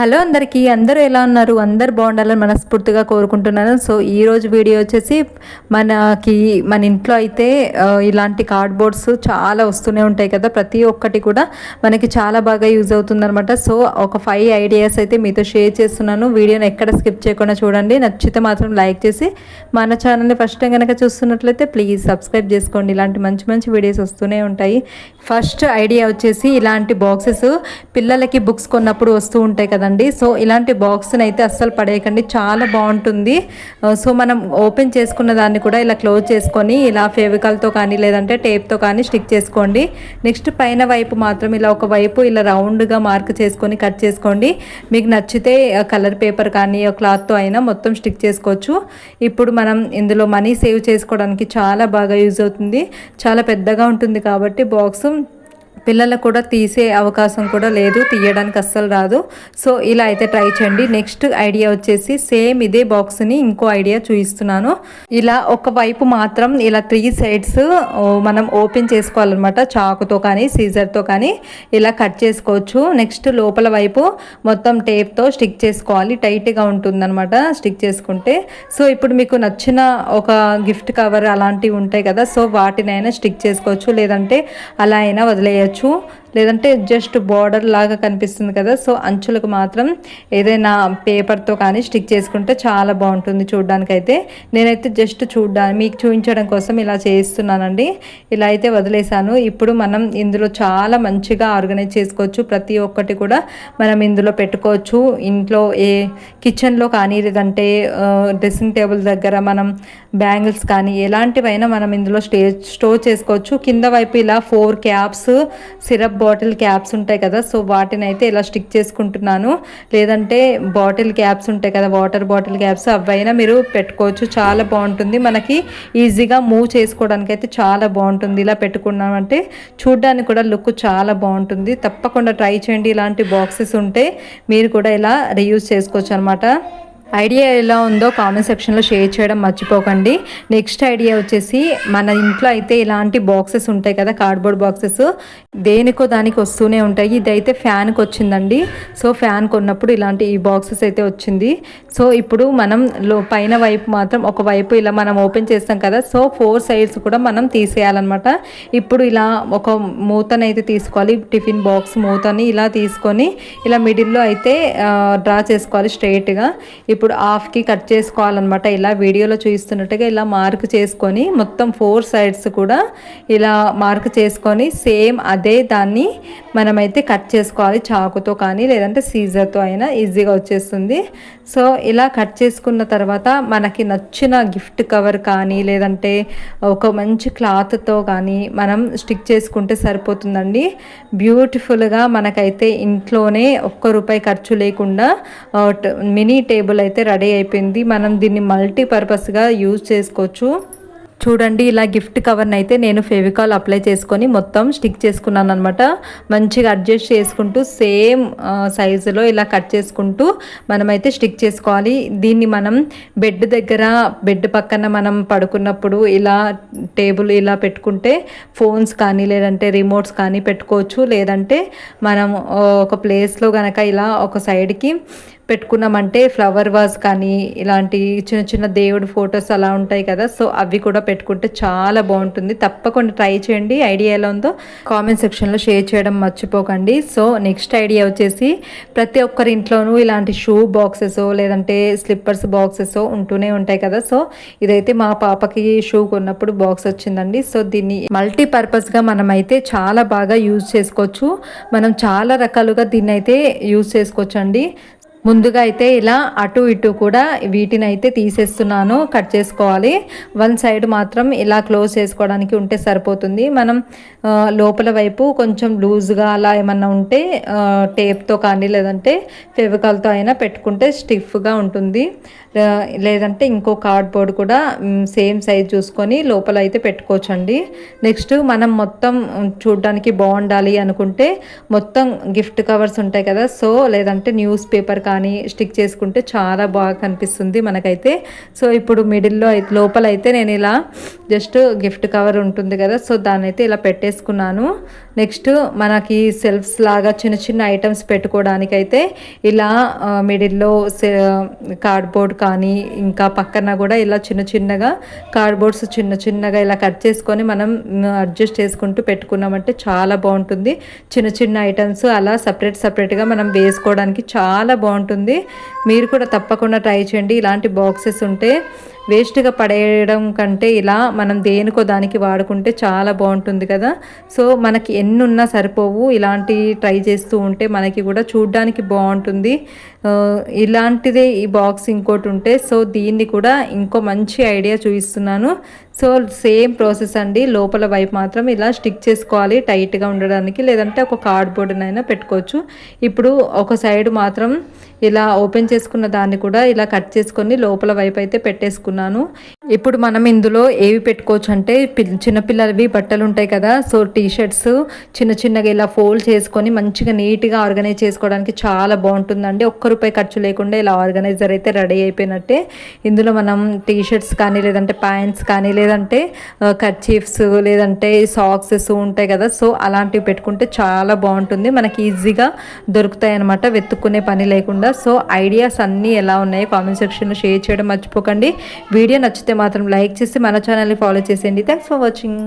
Hello అందరికీ అందరూ ఎలా ఉన్నారు? అందరు బాగుండాలని మనస్ఫూర్తిగా కోరుకుంటున్నాను. సో ఈ రోజు వీడియో వచ్చేసి మనకి మన ఇంట్లో అయితే ఇలాంటి కార్డ్బోర్డ్స్ చాలా వస్తూనే ఉంటాయి కదా. ప్రతి ఒక్కటి కూడా మనకి చాలా బాగా యూజ్ అవుతుందనమాట సో ఒక ఫైవ్ ఐడియాస్ అయితే మీతో షేర్ చేస్తున్నాను. వీడియోని ఎక్కడ స్కిప్ చేయకుండా చూడండి. నచ్చితే మాత్రం లైక్ చేసి మన ఛానల్ని ఫస్ట్ టైం కనుక చూస్తున్నట్లయితే ప్లీజ్ సబ్స్క్రైబ్ చేసుకోండి. ఇలాంటి మంచి మంచి వీడియోస్ వస్తూనే ఉంటాయి. ఫస్ట్ ఐడియా వచ్చేసి ఇలాంటి బాక్సెస్ పిల్లలకి బుక్స్ కొన్నప్పుడు వస్తూ ఉంటాయి కదా అండి సో ఇలాంటి బాక్స్ని అయితే అస్సలు పడేయకండి. చాలా బాగుంటుంది. సో మనం ఓపెన్ చేసుకున్న దాన్ని కూడా ఇలా క్లోజ్ చేసుకొని ఇలా ఫేవికాల్తో కానీ లేదంటే టేప్తో కానీ స్టిక్ చేసుకోండి. నెక్స్ట్ పైన వైపు మాత్రం ఇలా ఒక వైపు ఇలా రౌండ్గా మార్క్ చేసుకొని కట్ చేసుకోండి. మీకు నచ్చితే కలర్ పేపర్ కానీ క్లాత్తో అయినా మొత్తం స్టిక్ చేసుకోవచ్చు. ఇప్పుడు మనం ఇందులో మనీ సేవ్ చేసుకోవడానికి చాలా బాగా యూజ్ అవుతుంది. చాలా పెద్దగా ఉంటుంది కాబట్టి బాక్స్ పిల్లలకు కూడా తీసే అవకాశం కూడా లేదు తీయడానికి అస్సలు రాదు. సో ఇలా అయితే ట్రై చేయండి. నెక్స్ట్ ఐడియా వచ్చేసి సేమ్ ఇదే బాక్స్ని ఇంకో ఐడియా చూపిస్తున్నాను. ఇలా ఒక వైపు మాత్రం ఇలా త్రీ సైడ్స్ మనం ఓపెన్ చేసుకోవాలన్నమాట చాకుతో కానీ సీజర్తో కానీ ఇలా కట్ చేసుకోవచ్చు. నెక్స్ట్ లోపల వైపు మొత్తం టేప్తో స్టిక్ చేసుకోవాలి. టైట్గా ఉంటుందన్నమాట స్టిక్ చేసుకుంటే. సో ఇప్పుడు మీకు నచ్చిన ఒక గిఫ్ట్ కవర్ అలాంటివి ఉంటాయి కదా సో వాటినైనా స్టిక్ చేసుకోవచ్చు. లేదంటే అలా అయినా వదిలేయచ్చు. లేదంటే జస్ట్ బార్డర్ లాగా కనిపిస్తుంది కదా సో అంచులకు మాత్రం ఏదైనా పేపర్తో కానీ స్టిక్ చేసుకుంటే చాలా బాగుంటుంది చూడడానికైతే. నేనైతే జస్ట్ చూడడానికి మీకు చూపించడం కోసం ఇలా చేస్తున్నానండి ఇలా అయితే వదిలేశాను. ఇప్పుడు మనం ఇందులో చాలా మంచిగా ఆర్గనైజ్ చేసుకోవచ్చు. ప్రతి ఒక్కటి కూడా మనం ఇందులో పెట్టుకోవచ్చు. ఇంట్లో ఏ కిచెన్లో కానీ లేదంటే డ్రెస్సింగ్ టేబుల్ దగ్గర మనం బ్యాంగిల్స్ కానీ ఎలాంటివైనా మనం ఇందులో స్టే స్టోర్ చేసుకోవచ్చు. కింద వైపు ఇలా four caps syrup bottle caps ఉంటాయి కదా సో వాటిని అయితే ఇలా స్టిక్ చేసుకుంటున్నాను. లేదంటే బాటిల్ క్యాప్స్ ఉంటాయి కదా వాటర్ బాటిల్ క్యాప్స్ అవైనా మీరు పెట్టుకోవచ్చు. చాలా బాగుంటుంది. మనకి ఈజీగా మూవ్ చేసుకోవడానికి అయితే చాలా బాగుంటుంది. ఇలా పెట్టుకున్నామంటే చూడడానికి కూడా లుక్ చాలా బాగుంటుంది. తప్పకుండా ట్రై చేయండి. ఇలాంటి బాక్సెస్ ఉంటే మీరు కూడా ఇలా రీయూజ్ చేసుకోవచ్చు అనమాట ఐడియా ఎలా ఉందో కామెంట్ సెక్షన్లో షేర్ చేయడం మర్చిపోకండి. నెక్స్ట్ ఐడియా వచ్చేసి మన ఇంట్లో అయితే ఇలాంటి బాక్సెస్ ఉంటాయి కదా కార్డ్బోర్డ్ బాక్సెస్ దేనికో దానికి వస్తూనే ఉంటాయి. ఇదైతే ఫ్యాన్కి వచ్చిందండి. సో ఫ్యాన్ కొన్నప్పుడు ఇలాంటి ఈ బాక్సెస్ అయితే వచ్చింది. సో ఇప్పుడు మనం లో పైన వైపు మాత్రం ఒక వైపు ఇలా మనం ఓపెన్ చేస్తాం కదా సో ఫోర్ సైడ్స్ కూడా మనం తీసేయాలన్నమాట. ఇప్పుడు ఇలా ఒక మూతను అయితే తీసుకోవాలి. టిఫిన్ బాక్స్ మూతని ఇలా తీసుకొని ఇలా మిడిల్లో అయితే డ్రా చేసుకోవాలి స్ట్రైట్గా ఇప్పుడు హాఫ్కి కట్ చేసుకోవాలన్నమాట. ఇలా వీడియోలో చూపిస్తున్నట్టుగా ఇలా మార్క్ చేసుకొని మొత్తం ఫోర్ సైడ్స్ కూడా ఇలా మార్క్ చేసుకొని సేమ్ అదే దాన్ని మనమైతే కట్ చేసుకోవాలి చాకుతో కానీ లేదంటే సీజర్తో అయినా ఈజీగా వచ్చేస్తుంది. సో ఇలా కట్ చేసుకున్న తర్వాత మనకి నచ్చిన గిఫ్ట్ కవర్ కానీ లేదంటే ఒక మంచి క్లాత్తో కానీ మనం స్టిక్ చేసుకుంటే సరిపోతుందండి. బ్యూటిఫుల్గా మనకైతే ఇంట్లోనే ఒక్క రూపాయి ఖర్చు లేకుండా మినీ టేబుల్ అయితే రెడీ అయిపోయింది. మనం దీన్ని మల్టీపర్పస్గా యూజ్ చేసుకోవచ్చు. చూడండి ఇలా గిఫ్ట్ కవర్ని అయితే నేను ఫెవికాల్ అప్లై చేసుకొని మొత్తం స్టిక్ చేసుకున్నాను అనమాట మంచిగా అడ్జస్ట్ చేసుకుంటూ సేమ్ సైజులో ఇలా కట్ చేసుకుంటూ మనమైతే స్టిక్ చేసుకోవాలి. దీన్ని మనం బెడ్ దగ్గర బెడ్ పక్కన మనం పడుకున్నప్పుడు ఇలా టేబుల్ ఇలా పెట్టుకుంటే ఫోన్స్ కానీ లేదంటే రిమోట్స్ కానీ పెట్టుకోవచ్చు. లేదంటే మనం ఒక ప్లేస్లో కనుక ఇలా ఒక సైడ్కి పెట్టుకున్నామంటే ఫ్లవర్ వాజ్ కానీ ఇలాంటి చిన్న చిన్న దేవుడి ఫొటోస్ అలా ఉంటాయి కదా సో అవి కూడా పెట్టుకుంటే చాలా బాగుంటుంది. తప్పకుండా ట్రై చేయండి. ఐడియా ఎలా ఉందో కామెంట్ సెక్షన్లో షేర్ చేయడం మర్చిపోకండి. సో నెక్స్ట్ ఐడియా వచ్చేసి ప్రతి ఒక్కరి ఇంట్లోనూ ఇలాంటి షూ బాక్సెస్ లేదంటే స్లిప్పర్స్ బాక్సెస్ ఉంటూనే ఉంటాయి కదా. సో ఇదైతే మా పాపకి షూ కొన్నప్పుడు బాక్స్ వచ్చిందండి. సో దీన్ని మల్టీపర్పస్గా మనం అయితే చాలా బాగా యూజ్ చేసుకోవచ్చు. మనం చాలా రకాలుగా దీన్ని అయితే యూజ్ చేసుకోవచ్చు అండి ముందుగా అయితే ఇలా అటు ఇటు కూడా వీటిని అయితే తీసేస్తున్నాను కట్ చేసుకోవాలి. వన్ సైడ్ మాత్రం ఇలా క్లోజ్ చేసుకోవడానికి ఉంటే సరిపోతుంది. మనం లోపల వైపు కొంచెం లూజ్గా అలా ఏమన్నా ఉంటే టేప్తో కానీ లేదంటే ఫెవికాల్తో అయినా పెట్టుకుంటే స్టిఫ్గా ఉంటుంది. లేదంటే ఇంకో కార్డ్బోర్డ్ కూడా సేమ్ సైజ్ చూసుకొని లోపల అయితే పెట్టుకోవచ్చండి. నెక్స్ట్ మనం మొత్తం చూడడానికి బాగుండాలి అనుకుంటే మొత్తం గిఫ్ట్ కవర్స్ ఉంటాయి కదా. సో లేదంటే న్యూస్ పేపర్ కానీ స్టిక్ చేసుకుంటే చాలా బాగా కనిపిస్తుంది మనకైతే. సో ఇప్పుడు మిడిల్లో అయితే లోపల అయితే నేను ఇలా జస్ట్ గిఫ్ట్ కవర్ ఉంటుంది కదా. సో దాన్ని అయితే ఇలా పెట్టేసుకున్నాను. నెక్స్ట్ మనకి సెల్ఫ్స్ లాగా చిన్న చిన్న ఐటమ్స్ పెట్టుకోవడానికైతే ఇలా మిడిల్లో కార్డ్బోర్డ్ కానీ ఇంకా పక్కన కూడా ఇలా చిన్న చిన్నగా కార్డ్బోర్డ్స్ చిన్న చిన్నగా ఇలా కట్ చేసుకొని మనం అడ్జస్ట్ చేసుకుంటూ పెట్టుకున్నామంటే చాలా బాగుంటుంది. చిన్న చిన్న ఐటమ్స్ అలా సపరేట్ సపరేట్గా మనం వేసుకోవడానికి చాలా బాగుంటుంది. మీరు కూడా తప్పకుండా ట్రై చేయండి. ఇలాంటి బాక్సెస్ ఉంటే వేస్ట్గా పడేయడం కంటే ఇలా మనం దేనికో దానికి వాడుకుంటే చాలా బాగుంటుంది కదా. సో మనకి ఎన్ని ఉన్నా సరిపోవు. ఇలాంటి ట్రై చేస్తూ ఉంటే మనకి కూడా చూడ్డానికి బాగుంటుంది. ఇలాంటిదే ఈ బాక్స్ ఇంకోటి ఉంటే సో దీన్ని కూడా ఇంకో మంచి ఐడియా చూపిస్తున్నాను. సో సేమ్ ప్రాసెస్ అండి. లోపల వైపు మాత్రం ఇలా స్టిక్ చేసుకోవాలి. టైట్గా ఉండడానికి లేదంటే ఒక కార్డ్బోర్డ్నైనా పెట్టుకోవచ్చు. ఇప్పుడు ఒక సైడ్ మాత్రం ఇలా ఓపెన్ చేసుకున్న దాన్ని కూడా ఇలా కట్ చేసుకొని లోపల వైపు అయితే పెట్టేసుకున్నాను. ఇప్పుడు మనం ఇందులో ఏవి పెట్టుకోవచ్చు అంటే చిన్నపిల్లలవి బట్టలు ఉంటాయి కదా సో టీ షర్ట్స్ చిన్న చిన్నగా ఇలా ఫోల్డ్ చేసుకొని మంచిగా నీట్గా ఆర్గనైజ్ చేసుకోవడానికి చాలా బాగుంటుందండి. ఒక్క రూపాయి ఖర్చు లేకుండా ఇలా ఆర్గనైజర్ అయితే రెడీ అయిపోయినట్టే. ఇందులో మనం టీ షర్ట్స్ కానీ లేదంటే ప్యాంట్స్ కానీ లేదంటే కర్చీఫ్స్ లేదంటే సాక్సెస్ ఉంటాయి కదా సో అలాంటివి పెట్టుకుంటే చాలా బాగుంటుంది. మనకి ఈజీగా దొరుకుతాయి అనమాట వెతుక్కునే పని లేకుండా. సో ఐడియాస్ అన్నీ ఎలా ఉన్నాయో కామెంట్ సెక్షన్లో షేర్ చేయడం మర్చిపోకండి. వీడియో నచ్చితే మాత్రం లైక్ చేసి మన ఛానల్ని ఫాలో చేసేయండి. Thanks for watching